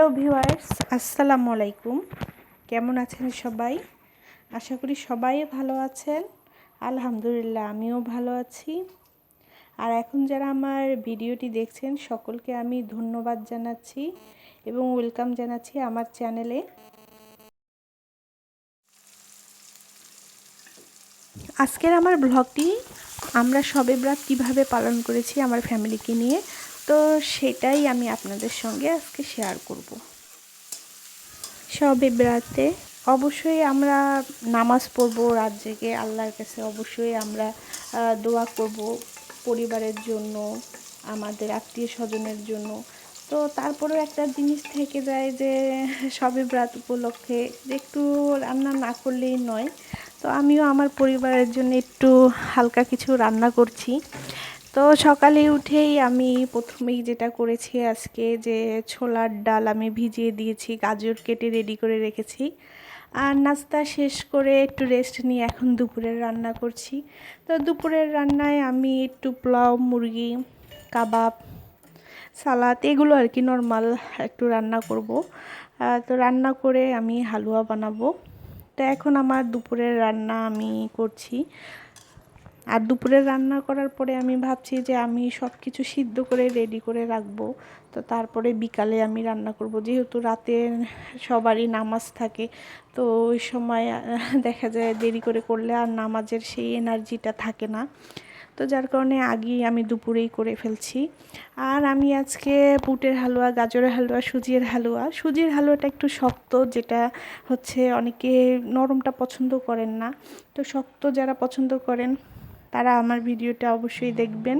Hello viewers আসসালামু আলাইকুম কেমন আছেন সবাই? আশা করি সবাই ভালো আছেন। আলহামদুলিল্লাহ, আমিও ভালো আছি। আর এখন যারা আমার ভিডিওটি দেখছেন, সকলকে আমি ধন্যবাদ জানাচ্ছি এবং ওয়েলকাম জানাচ্ছি আমার চ্যানেলে আজকের আমার ব্লগটি আমরা সবে ব্রাত কীভাবে পালন করেছি আমার ফ্যামিলিকে নিয়ে তো সেটাই আমি আপনাদের সঙ্গে আজকে শেয়ার করব। সবে ব্রাতে অবশ্যই আমরা নামাজ পড়ব, রাত জেগে আল্লাহর কাছে অবশ্যই আমরা দোয়া করব পরিবারের জন্য, আমাদের আত্মীয় স্বজনের জন্য। তো তারপরেও একটা জিনিস থেকে যায় যে সবে ব্রাত উপলক্ষে একটু রান্না না করলেই নয়। তো আমিও আমার পরিবারের জন্য একটু হালকা কিছু রান্না করছি। তো সকালে উঠেই আমি প্রথমেই যেটা করেছি আজকে যে ছোলার ডাল আমি ভিজিয়ে দিয়েছি, গাজর কেটে রেডি করে রেখেছি। আর নাস্তা শেষ করে একটু রেস্ট নিয়ে এখন দুপুরের রান্না করছি। তো দুপুরের রান্নায় আমি একটু পোলাও, মুরগি, কাবাব, সালাদ এগুলো আর কি নর্মাল একটু রান্না করব। তো রান্না করে আমি হালুয়া বানাবো। তো এখন আমার দুপুরের রান্না আমি করছি। আর দুপুরে রান্না করার পরে আমি ভাবছি যে আমি সব কিছু সিদ্ধ করে রেডি করে রাখব। তো তারপরে বিকালে আমি রান্না করব। যেহেতু রাতে সবারই নামাজ থাকে, তো ওই সময় দেখা যায় দেরি করে করলে আর নামাজের সেই এনার্জিটা থাকে না। তো যার কারণে আগেই আমি দুপুরেই করে ফেলছি। আর আমি আজকে বুটের হালুয়া, গাজরের হালুয়া, সুজির হালুয়া। সুজির হালুয়াটা একটু শক্ত, যেটা হচ্ছে অনেকে নরমটা পছন্দ করেন না। তো শক্ত যারা পছন্দ করেন তারা আমার ভিডিওটা অবশ্যই দেখবেন।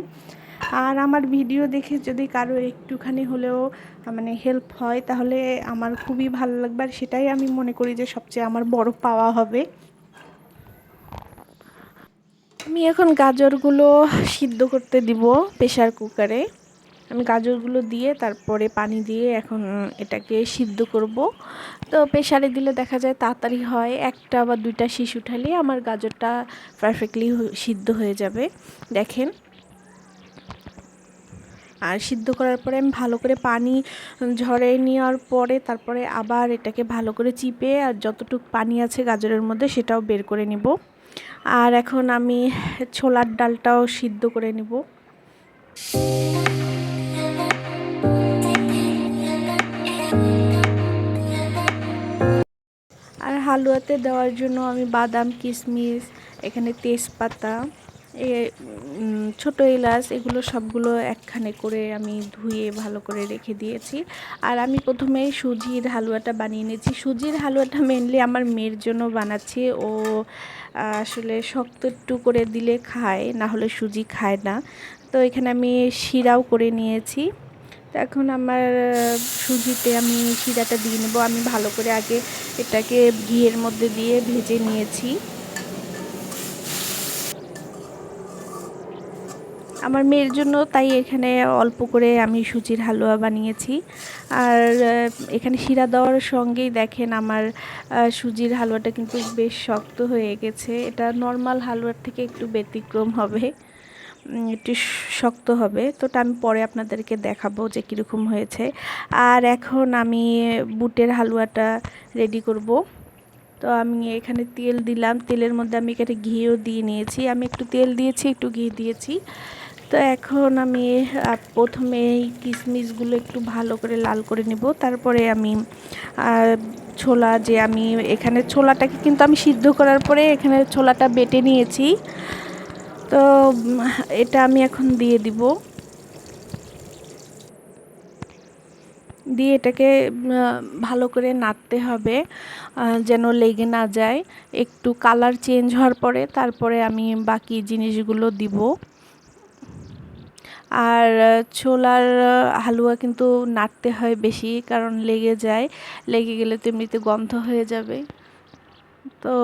আর আমার ভিডিও দেখে যদি কারও একটুখানি হলেও মানে হেল্প হয়, তাহলে আমার খুবই ভালো লাগবে। আর সেটাই আমি মনে করি যে সবচেয়ে আমার বড় পাওয়া হবে। আমি এখন গাজরগুলো সিদ্ধ করতে দিব প্রেশার কুকারে। আমি গাজরগুলো দিয়ে তারপরে পানি দিয়ে এখন এটাকে সিদ্ধ করব। তো প্রেশারে দিলে দেখা যায় তাড়াতাড়ি হয়। একটা বা দুইটা শিশু উঠালে আমার গাজরটা পারফেক্টলি সিদ্ধ হয়ে যাবে। দেখেন। আর সিদ্ধ করার পরে আমি ভালো করে পানি ঝরে নেওয়ার পরে তারপরে আবার এটাকে ভালো করে চিপে আর যতটুকু পানি আছে গাজরের মধ্যে সেটাও বের করে নিব। আর এখন আমি ছোলার ডালটাও সিদ্ধ করে নিব। হালুয়াতে দেওয়ার জন্য আমি বাদাম কিশমিশ এখানে তেজপাতা, এ ছোটো এলাচ, এগুলো সবগুলো একখানে করে আমি ধুয়ে ভালো করে রেখে দিয়েছি। আর আমি প্রথমে সুজির হালুয়াটা বানিয়ে নিয়েছি। সুজির হালুয়াটা মেনলি আমার মেয়ের জন্য বানাচ্ছি। ও, আসলে শক্ত একটু করে দিলে খায়, না হলে সুজি খায় না। তো এখানে আমি শিরাও করে নিয়েছি। তো এখন আমার, সুজিতে আমি শিরাটা দিয়ে নেব। আমি ভালো করে আগে এটাকে ঘিয়ের মধ্যে দিয়ে ভেজে নিয়েছি। আমার মেয়ের জন্য তাই এখানে অল্প করে আমি সুজির হালুয়া বানিয়েছি। আর এখানে শিরা দেওয়ার সঙ্গেই দেখেন আমার সুজির হালুয়াটা কিন্তু বেশ শক্ত হয়ে গেছে। এটা নর্মাল হালুয়ার থেকে একটু ব্যতিক্রম হবে একটু শক্ত হবে। তো আমি পরে আপনাদেরকে দেখাবো যে কীরকম হয়েছে। আর এখন আমি বুটের হালুয়াটা রেডি করব। তো আমি এখানে তেল দিলাম। তেলের মধ্যে আমি এখানে ঘিও দিয়ে নিয়েছি। আমি একটু তেল দিয়েছি, একটু ঘি দিয়েছি। তো এখন আমি প্রথমে এই কিশমিশগুলো একটু ভালো করে লাল করে নেব। তারপরে আমি ছোলা যে আমি এখানে ছোলাটাকে কিন্তু আমি সিদ্ধ করার পরে এখানে ছোলাটা বেটে নিয়েছি। তো এটা আমি এখন দিয়ে দিব। দিয়ে এটাকে ভালো করে নাড়তে হবে যেন লেগে না যায়। একটু কালার চেঞ্জ হওয়ার পরে তারপরে আমি বাকি জিনিসগুলো দিব। আর ছোলার হালুয়া কিন্তু নাড়তে হয় বেশি, কারণ লেগে যায়। লেগে গেলে তো এমনিতে গন্ধ হয়ে যাবে। তো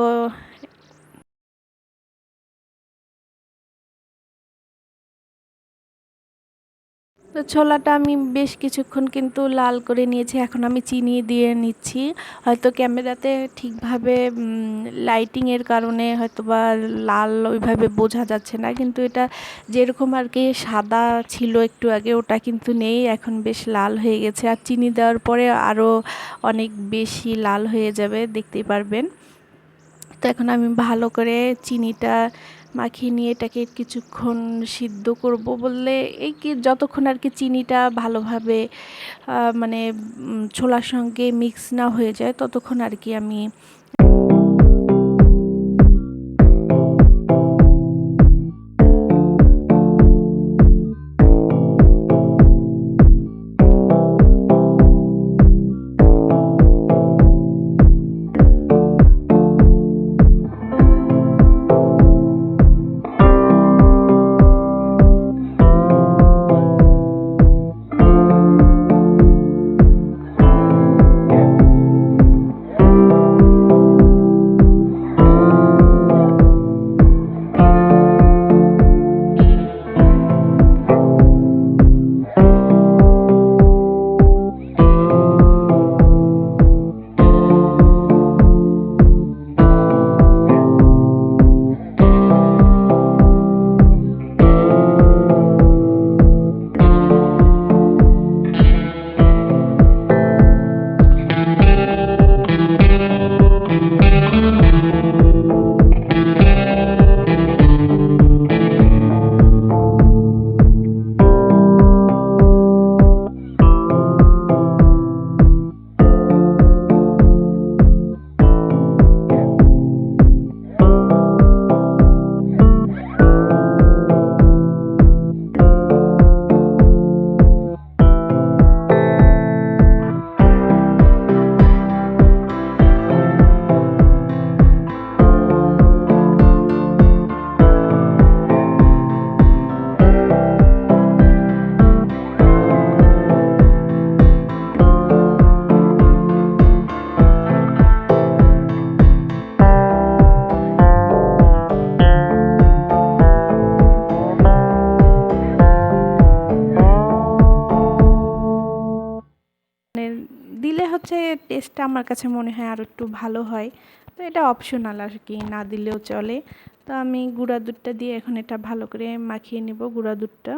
তো ছোলাটা আমি বেশ কিছুক্ষণ কিন্তু লাল করে নিয়েছি, এখন আমি চিনি দিয়ে নিচ্ছি। হয়তো ক্যামেরাতে ঠিকভাবে লাইটিংয়ের কারণে হয়তো বা লাল ওইভাবে বোঝা যাচ্ছে না, কিন্তু এটা যেরকম আর কি সাদা ছিল একটু আগে, ওটা কিন্তু নেই, এখন বেশ লাল হয়ে গেছে। আর চিনি দেওয়ার পরে আরও অনেক বেশি লাল হয়ে যাবে, দেখতেই পারবেন। তো এখন আমি ভালো করে চিনিটা মাখিয়ে নিয়ে এটাকে কিছুক্ষণ সিদ্ধ করব বললে এই কি যতক্ষণ আর কি চিনিটা ভালোভাবে মানে ছোলার সঙ্গে মিক্স না হয়ে যায়, ততক্ষণ আর কি আমি টেস্টটা আমার কাছে মনে হয় আরও একটু ভালো হয়। তো এটা অপশনাল আর কি, না দিলেও চলে। তো আমি গুঁড়া দুধটা দিয়ে এখন এটা ভালো করে মাখিয়ে নেব, গুঁড়া দুধটা।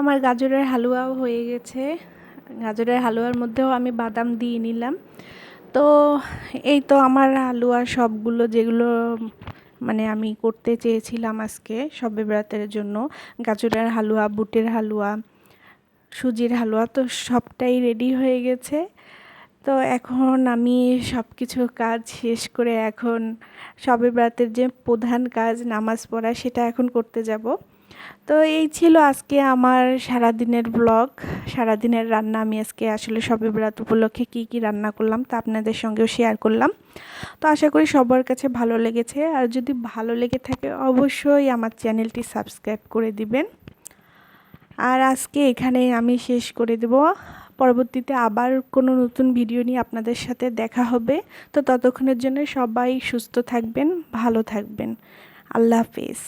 আমার গাজরের হালুয়াও হয়ে গেছে। গাজরের হালুয়ার মধ্যেও আমি বাদাম দিয়ে নিলাম। তো এই তো আমার হালুয়া সবগুলো যেগুলো মানে আমি করতে চেয়েছিলাম আজকে সবে বেড়াতের জন্য। গাজরের হালুয়া, বুটের হালুয়া, সুজির হালুয়া তো সবটাই রেডি হয়ে গেছে। তো এখন আমি সব কিছু কাজ শেষ করে এখন সবে বেড়াতের যে প্রধান কাজ নামাজ পড়া সেটা এখন করতে যাব। তো এই ছিল আজকে আমার সারাদিনের ব্লগ সারাদিনের রান্না। আমি আজকে আসলে সবে বেড়াত উপলক্ষে কি কি রান্না করলাম তা আপনাদের সঙ্গেও শেয়ার করলাম। তো আশা করি সবার কাছে ভালো লেগেছে। আর যদি ভালো লেগে থাকে, অবশ্যই আমার চ্যানেলটি সাবস্ক্রাইব করে দিবেন। আর আজকে এখানে আমি শেষ করে দেব। পরবর্তীতে আবার কোনো নতুন ভিডিও নিয়ে আপনাদের সাথে দেখা হবে। তো ততক্ষণের জন্য সবাই সুস্থ থাকবেন, ভালো থাকবেন। আল্লাহ হাফিজ।